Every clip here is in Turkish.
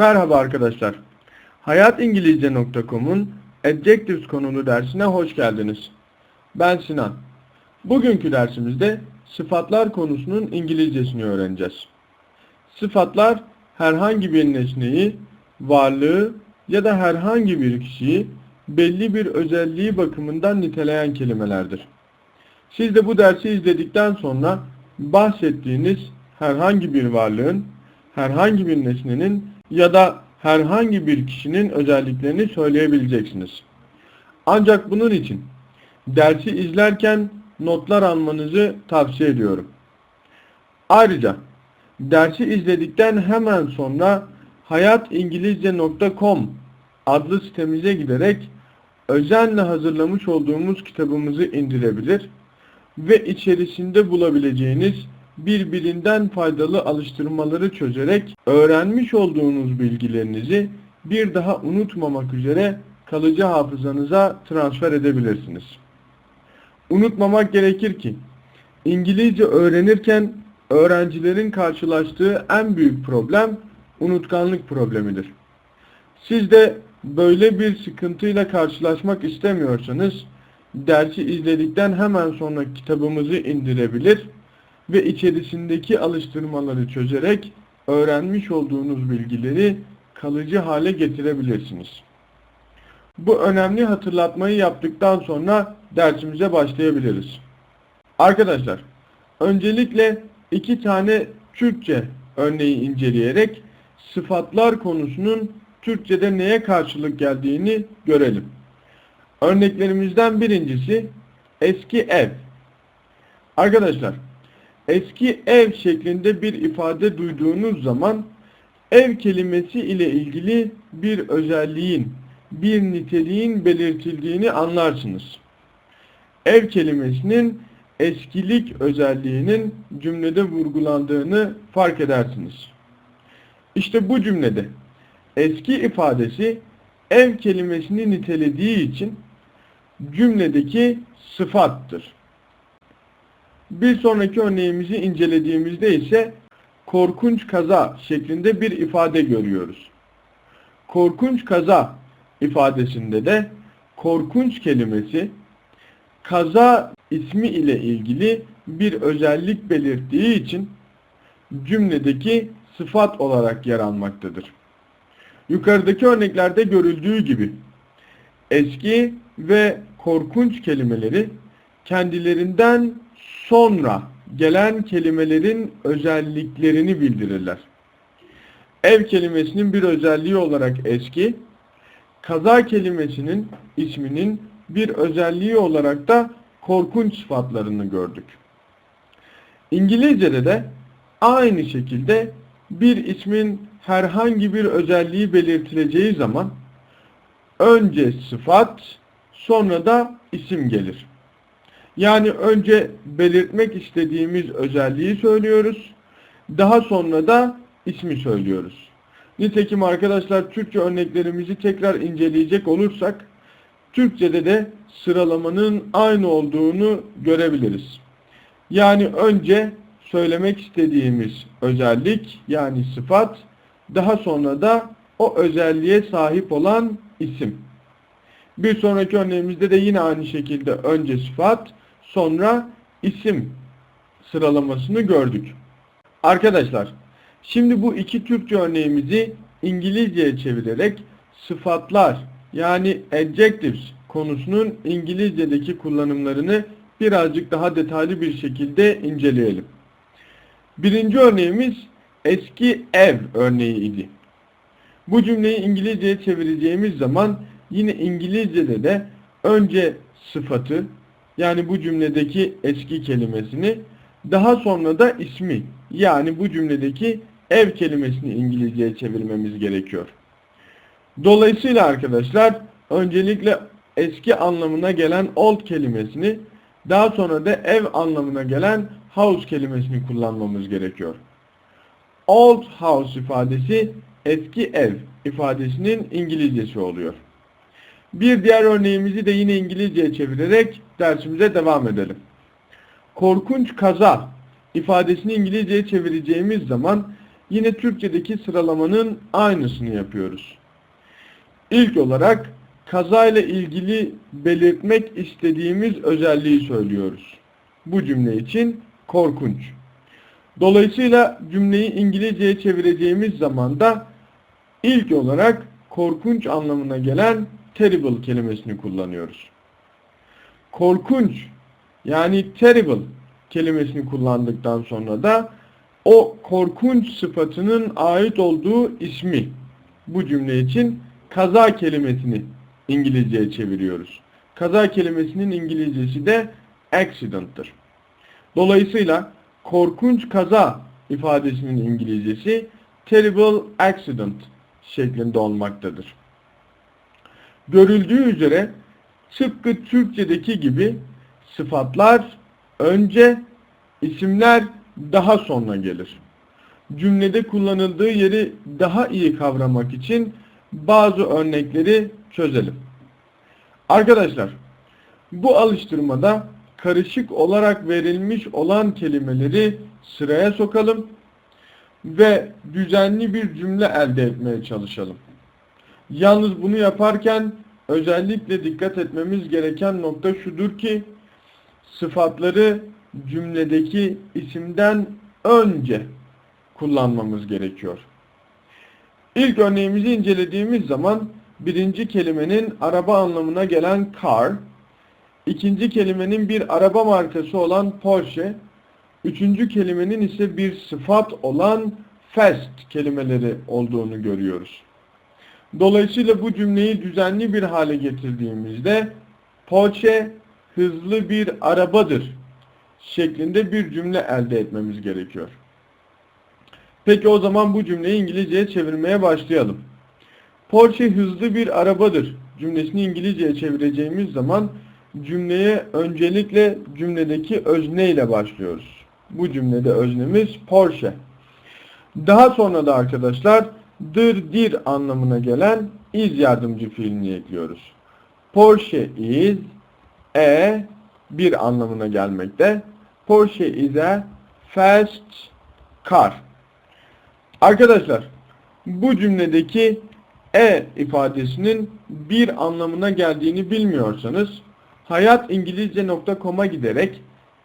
Merhaba arkadaşlar. hayatingilizce.com'un Adjectives konulu dersine hoş geldiniz. Ben Sinan. Bugünkü dersimizde sıfatlar konusunun İngilizcesini öğreneceğiz. Sıfatlar herhangi bir nesneyi, varlığı ya da herhangi bir kişiyi belli bir özelliği bakımından niteleyen kelimelerdir. Siz de bu dersi izledikten sonra bahsettiğiniz herhangi bir varlığın, herhangi bir nesnenin ya da herhangi bir kişinin özelliklerini söyleyebileceksiniz. Ancak bunun için dersi izlerken notlar almanızı tavsiye ediyorum. Ayrıca dersi izledikten hemen sonra hayatingilizce.com adlı sitemize giderek özenle hazırlamış olduğumuz kitabımızı indirebilir ve içerisinde bulabileceğiniz birbirinden faydalı alıştırmaları çözerek öğrenmiş olduğunuz bilgilerinizi bir daha unutmamak üzere kalıcı hafızanıza transfer edebilirsiniz. Unutmamak gerekir ki İngilizce öğrenirken öğrencilerin karşılaştığı en büyük problem unutkanlık problemidir. Siz de böyle bir sıkıntıyla karşılaşmak istemiyorsanız dersi izledikten hemen sonra kitabımızı indirebilir ve içerisindeki alıştırmaları çözerek öğrenmiş olduğunuz bilgileri kalıcı hale getirebilirsiniz. Bu önemli hatırlatmayı yaptıktan sonra dersimize başlayabiliriz. Arkadaşlar, öncelikle iki tane Türkçe örneği inceleyerek sıfatlar konusunun Türkçe'de neye karşılık geldiğini görelim. Örneklerimizden birincisi eski ev. Arkadaşlar, eski ev şeklinde bir ifade duyduğunuz zaman ev kelimesi ile ilgili bir özelliğin, bir niteliğin belirtildiğini anlarsınız. Ev kelimesinin eskilik özelliğinin cümlede vurgulandığını fark edersiniz. İşte bu cümlede eski ifadesi ev kelimesini nitelediği için cümledeki sıfattır. Bir sonraki örneğimizi incelediğimizde ise korkunç kaza şeklinde bir ifade görüyoruz. Korkunç kaza ifadesinde de korkunç kelimesi kaza ismi ile ilgili bir özellik belirttiği için cümledeki sıfat olarak yer almaktadır. Yukarıdaki örneklerde görüldüğü gibi eski ve korkunç kelimeleri kendilerinden sonra gelen kelimelerin özelliklerini bildirirler. Ev kelimesinin bir özelliği olarak eski, kaza kelimesinin isminin bir özelliği olarak da korkunç sıfatlarını gördük. İngilizce'de de aynı şekilde bir ismin herhangi bir özelliği belirtileceği zaman önce sıfat sonra da isim gelir. Yani önce belirtmek istediğimiz özelliği söylüyoruz. Daha sonra da ismi söylüyoruz. Nitekim arkadaşlar Türkçe örneklerimizi tekrar inceleyecek olursak Türkçe'de de sıralamanın aynı olduğunu görebiliriz. Yani önce söylemek istediğimiz özellik yani sıfat daha sonra da o özelliğe sahip olan isim. Bir sonraki örneğimizde de yine aynı şekilde önce sıfat sonra isim sıralamasını gördük. Arkadaşlar şimdi bu iki Türkçe örneğimizi İngilizceye çevirerek sıfatlar yani adjectives konusunun İngilizce'deki kullanımlarını birazcık daha detaylı bir şekilde inceleyelim. Birinci örneğimiz eski ev örneği idi. Bu cümleyi İngilizceye çevireceğimiz zaman yine İngilizce'de de önce sıfatı yani bu cümledeki eski kelimesini daha sonra da ismi yani bu cümledeki ev kelimesini İngilizceye çevirmemiz gerekiyor. Dolayısıyla arkadaşlar öncelikle eski anlamına gelen old kelimesini daha sonra da ev anlamına gelen house kelimesini kullanmamız gerekiyor. Old house ifadesi eski ev ifadesinin İngilizcesi oluyor. Bir diğer örneğimizi de yine İngilizceye çevirerek dersimize devam edelim. Korkunç kaza ifadesini İngilizceye çevireceğimiz zaman yine Türkçedeki sıralamanın aynısını yapıyoruz. İlk olarak kazayla ilgili belirtmek istediğimiz özelliği söylüyoruz. Bu cümle için korkunç. Dolayısıyla cümleyi İngilizceye çevireceğimiz zaman da ilk olarak korkunç anlamına gelen terrible kelimesini kullanıyoruz. Korkunç yani terrible kelimesini kullandıktan sonra da o korkunç sıfatının ait olduğu ismi bu cümle için kaza kelimesini İngilizceye çeviriyoruz. Kaza kelimesinin İngilizcesi de accident'tır. Dolayısıyla korkunç kaza ifadesinin İngilizcesi terrible accident şeklinde olmaktadır. Görüldüğü üzere tıpkı Türkçedeki gibi sıfatlar önce, isimler daha sonra gelir. Cümlede kullanıldığı yeri daha iyi kavramak için bazı örnekleri çözelim. Arkadaşlar, bu alıştırmada karışık olarak verilmiş olan kelimeleri sıraya sokalım ve düzenli bir cümle elde etmeye çalışalım. Yalnız bunu yaparken özellikle dikkat etmemiz gereken nokta şudur ki sıfatları cümledeki isimden önce kullanmamız gerekiyor. İlk örneğimizi incelediğimiz zaman birinci kelimenin araba anlamına gelen car, ikinci kelimenin bir araba markası olan Porsche, üçüncü kelimenin ise bir sıfat olan fast kelimeleri olduğunu görüyoruz. Dolayısıyla bu cümleyi düzenli bir hale getirdiğimizde Porsche hızlı bir arabadır şeklinde bir cümle elde etmemiz gerekiyor. Peki o zaman bu cümleyi İngilizceye çevirmeye başlayalım. Porsche hızlı bir arabadır cümlesini İngilizceye çevireceğimiz zaman cümleye öncelikle cümledeki özne ile başlıyoruz. Bu cümlede öznemiz Porsche. Daha sonra da arkadaşlar dır dir anlamına gelen is yardımcı fiilini ekliyoruz. Porsche is a bir anlamına gelmekte. Porsche is a fast car. Arkadaşlar bu cümledeki e ifadesinin bir anlamına geldiğini bilmiyorsanız hayatingilizce.com'a giderek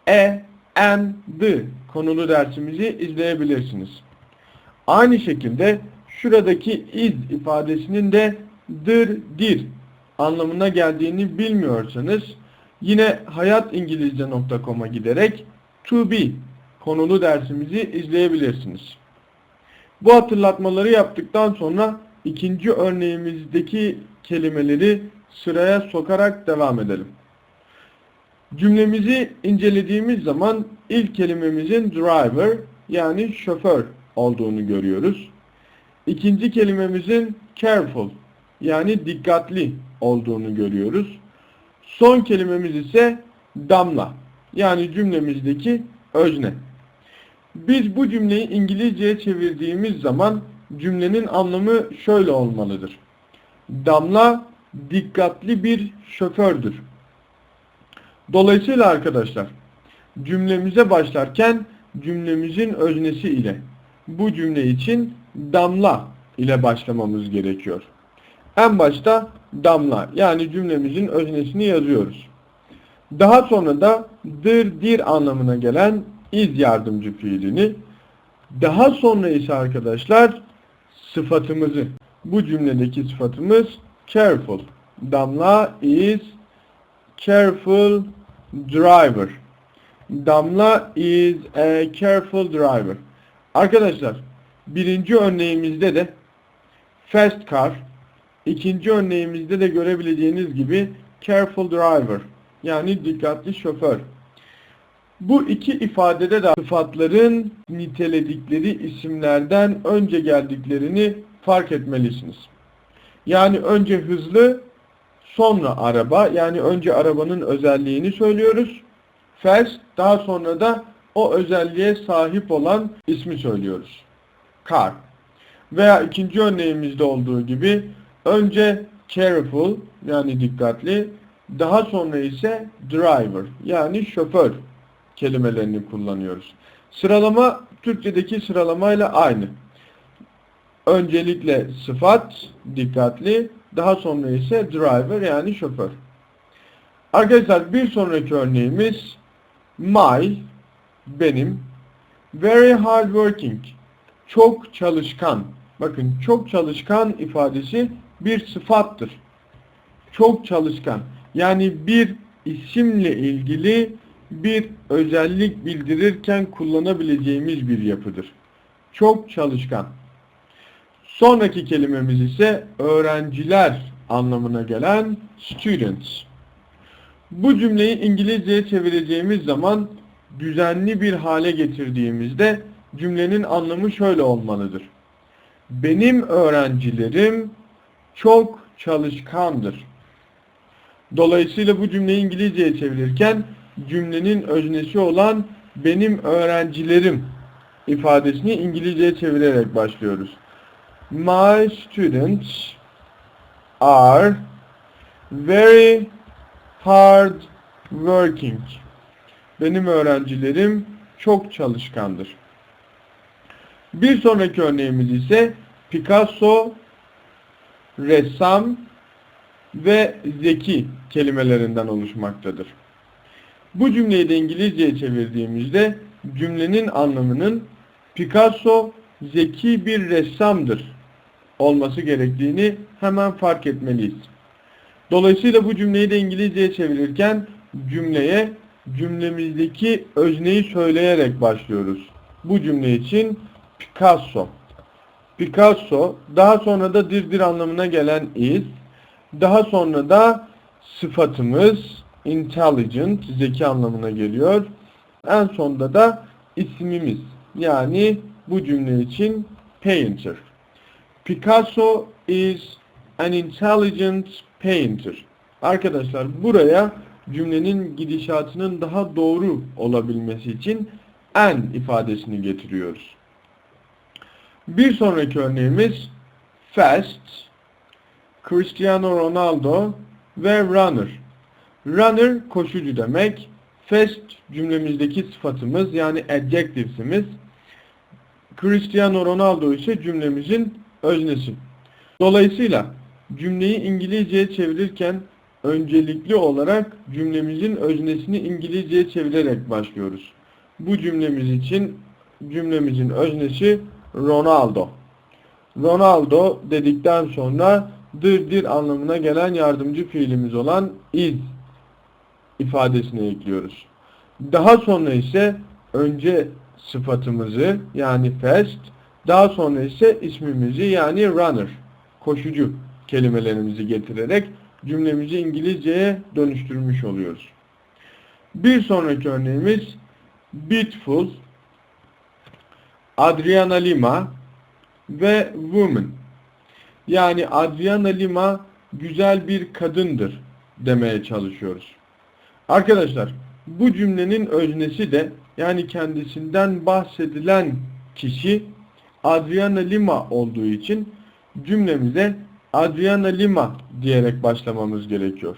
e, and, the konulu dersimizi izleyebilirsiniz. Aynı şekilde şuradaki is ifadesinin de dır, dir anlamına geldiğini bilmiyorsanız yine hayatingilizce.com'a giderek to be konulu dersimizi izleyebilirsiniz. Bu hatırlatmaları yaptıktan sonra ikinci örneğimizdeki kelimeleri sıraya sokarak devam edelim. Cümlemizi incelediğimiz zaman ilk kelimemizin driver yani şoför olduğunu görüyoruz. İkinci kelimemizin careful yani dikkatli olduğunu görüyoruz. Son kelimemiz ise damla yani cümlemizdeki özne. Biz bu cümleyi İngilizceye çevirdiğimiz zaman cümlenin anlamı şöyle olmalıdır. Damla dikkatli bir şofördür. Dolayısıyla arkadaşlar cümlemize başlarken cümlemizin öznesi ile bu cümle için damla ile başlamamız gerekiyor. En başta damla yani cümlemizin öznesini yazıyoruz. Daha sonra da dır dir anlamına gelen iz yardımcı fiilini daha sonra ise arkadaşlar sıfatımızı bu cümledeki sıfatımız careful. Damla is careful driver. Damla is a careful driver. Arkadaşlar birinci örneğimizde de fast car, ikinci örneğimizde de görebileceğiniz gibi careful driver yani dikkatli şoför. Bu iki ifadede de sıfatların niteledikleri isimlerden önce geldiklerini fark etmelisiniz. Yani önce hızlı, sonra araba. Yani önce arabanın özelliğini söylüyoruz. Fast, daha sonra da o özelliğe sahip olan ismi söylüyoruz. Car. Veya ikinci örneğimizde olduğu gibi önce careful yani dikkatli, daha sonra ise driver yani şoför kelimelerini kullanıyoruz. Sıralama Türkçedeki sıralamayla aynı. Öncelikle sıfat, dikkatli, daha sonra ise driver yani şoför. Arkadaşlar bir sonraki örneğimiz my, benim, very hard working, çok çalışkan. Bakın çok çalışkan ifadesi bir sıfattır. Çok çalışkan. Yani bir isimle ilgili bir özellik bildirirken kullanabileceğimiz bir yapıdır. Çok çalışkan. Sonraki kelimemiz ise öğrenciler anlamına gelen students. Bu cümleyi İngilizceye çevireceğimiz zaman düzenli bir hale getirdiğimizde cümlenin anlamı şöyle olmalıdır. Benim öğrencilerim çok çalışkandır. Dolayısıyla bu cümleyi İngilizceye çevirirken cümlenin öznesi olan benim öğrencilerim ifadesini İngilizceye çevirerek başlıyoruz. My students are very hard working. Benim öğrencilerim çok çalışkandır. Bir sonraki örneğimiz ise Picasso, ressam ve zeki kelimelerinden oluşmaktadır. Bu cümleyi de İngilizceye çevirdiğimizde cümlenin anlamının Picasso zeki bir ressamdır olması gerektiğini hemen fark etmeliyiz. Dolayısıyla bu cümleyi de İngilizceye çevirirken cümleye cümlemizdeki özneyi söyleyerek başlıyoruz. Bu cümle için Picasso. Picasso daha sonra da dirdir anlamına gelen is. Daha sonra da sıfatımız intelligent, zeki anlamına geliyor. En sonda da ismimiz yani bu cümle için painter. Picasso is an intelligent painter. Arkadaşlar buraya cümlenin gidişatının daha doğru olabilmesi için an ifadesini getiriyoruz. Bir sonraki örneğimiz fast, Cristiano Ronaldo ve runner. Runner koşucu demek. Fast cümlemizdeki sıfatımız yani adjectives'imiz. Cristiano Ronaldo ise cümlemizin öznesi. Dolayısıyla cümleyi İngilizceye çevirirken öncelikli olarak cümlemizin öznesini İngilizceye çevirerek başlıyoruz. Bu cümlemiz için cümlemizin öznesi Ronaldo. Ronaldo dedikten sonra dır dir anlamına gelen yardımcı fiilimiz olan is ifadesini ekliyoruz. Daha sonra ise önce sıfatımızı yani fast, daha sonra ise ismimizi yani runner, koşucu kelimelerimizi getirerek cümlemizi İngilizceye dönüştürmüş oluyoruz. Bir sonraki örneğimiz beautiful, Adriana Lima ve woman. Yani Adriana Lima güzel bir kadındır demeye çalışıyoruz. Arkadaşlar bu cümlenin öznesi de yani kendisinden bahsedilen kişi Adriana Lima olduğu için cümlemize Adriana Lima diyerek başlamamız gerekiyor.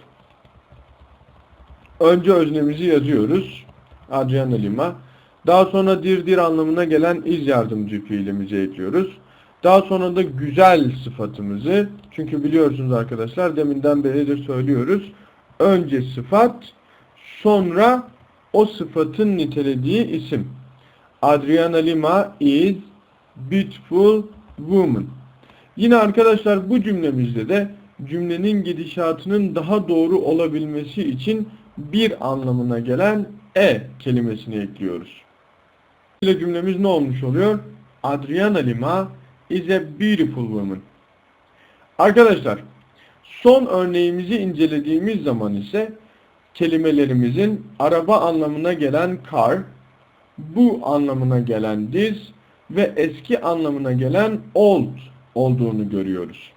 Önce öznemizi yazıyoruz. Adriana Lima. Daha sonra dir dir anlamına gelen iz yardımcı fiilimizi ekliyoruz. Daha sonra da güzel sıfatımızı çünkü biliyorsunuz arkadaşlar deminden beridir söylüyoruz. Önce sıfat sonra o sıfatın nitelediği isim. Adriana Lima is beautiful woman. Yine arkadaşlar bu cümlemizde de cümlenin gidişatının daha doğru olabilmesi için bir anlamına gelen e kelimesini ekliyoruz. Ile cümlemiz ne olmuş oluyor? Adriana Lima is a beautiful woman. Arkadaşlar son örneğimizi incelediğimiz zaman ise kelimelerimizin araba anlamına gelen car, bu anlamına gelen this ve eski anlamına gelen old olduğunu görüyoruz.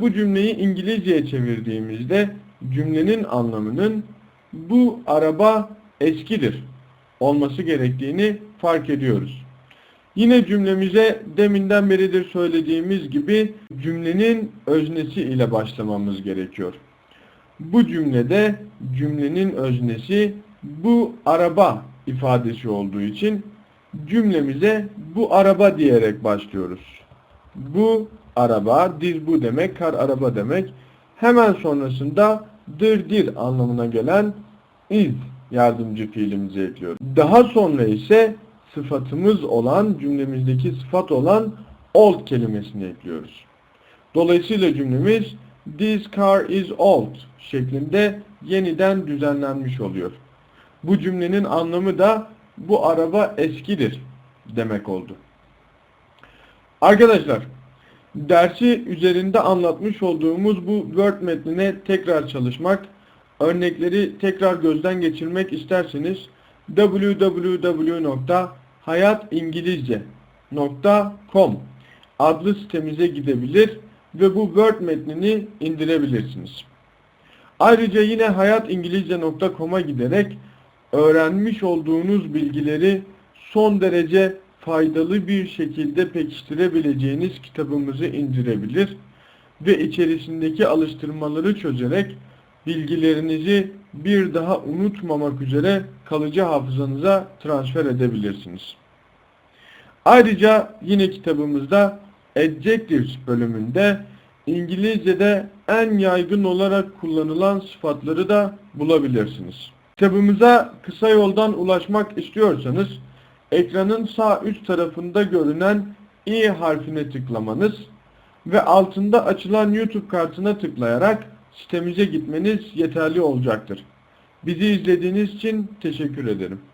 Bu cümleyi İngilizceye çevirdiğimizde cümlenin anlamının bu araba eskidir olması gerektiğini fark ediyoruz. Yine cümlemize deminden beridir söylediğimiz gibi cümlenin öznesi ile başlamamız gerekiyor. Bu cümlede cümlenin öznesi bu araba ifadesi olduğu için cümlemize bu araba diyerek başlıyoruz. Bu araba, this bu demek, kar araba demek. Hemen sonrasında dır dir anlamına gelen is yardımcı fiilimizi ekliyoruz. Daha sonra ise sıfatımız olan, cümlemizdeki sıfat olan old kelimesini ekliyoruz. Dolayısıyla cümlemiz this car is old şeklinde yeniden düzenlenmiş oluyor. Bu cümlenin anlamı da bu araba eskidir demek oldu. Arkadaşlar dersi üzerinde anlatmış olduğumuz bu Word metnine tekrar çalışmak, örnekleri tekrar gözden geçirmek isterseniz www.hayatingilizce.com adlı sitemize gidebilir ve bu Word metnini indirebilirsiniz. Ayrıca yine hayatingilizce.com'a giderek öğrenmiş olduğunuz bilgileri son derece faydalı bir şekilde pekiştirebileceğiniz kitabımızı indirebilir ve içerisindeki alıştırmaları çözerek bilgilerinizi bir daha unutmamak üzere kalıcı hafızanıza transfer edebilirsiniz. Ayrıca yine kitabımızda Adjectives bölümünde İngilizce'de en yaygın olarak kullanılan sıfatları da bulabilirsiniz. Kitabımıza kısa yoldan ulaşmak istiyorsanız ekranın sağ üst tarafında görünen i harfine tıklamanız ve altında açılan YouTube kartına tıklayarak sitemize gitmeniz yeterli olacaktır. Bizi izlediğiniz için teşekkür ederim.